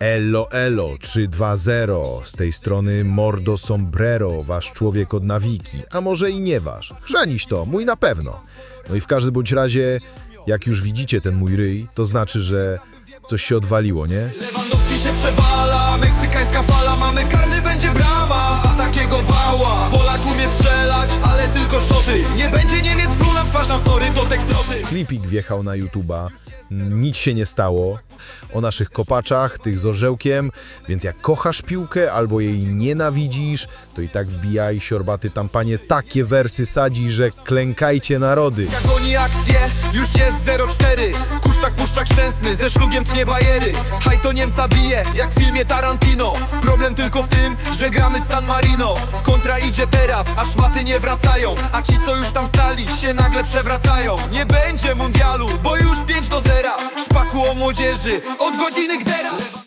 Elo Elo 320, z tej strony Mordo Sombrero, wasz człowiek od nawiki, a może i nie wasz. Chrzaniś to, mój na pewno. No i w każdym bądź razie, jak już widzicie ten mój ryj, to znaczy, że coś się odwaliło, nie? Lewandowski się przewala, meksykańska fala Mamy karny, będzie brama, a takiego wała Polak umie strzelać, ale tylko szoty Nie będzie Niemiec pluna w twarz, sorry, to tekst roty Klipik wjechał na YouTube'a, nic się nie stało. O naszych kopaczach, tych z orzełkiem, więc jak kochasz piłkę albo jej nienawidzisz, to i tak wbijaj siorbaty tam panie. Takie wersy sadzi, że klękajcie narody. Jak goni akcję, już jest 0-4 Kuszczak, puszczak szczęsny, ze szlugiem tnie bajery. Haj to Niemca bije, jak w filmie Tarantino. Problem tylko w tym, że gramy z San Marino. Kontra idzie teraz, a szmaty nie wracają. A ci co już tam stali, się nagle przewracają. Nie będzie mundialu, bo już 5 do 0 Szpaku o młodzieży, od godziny gdera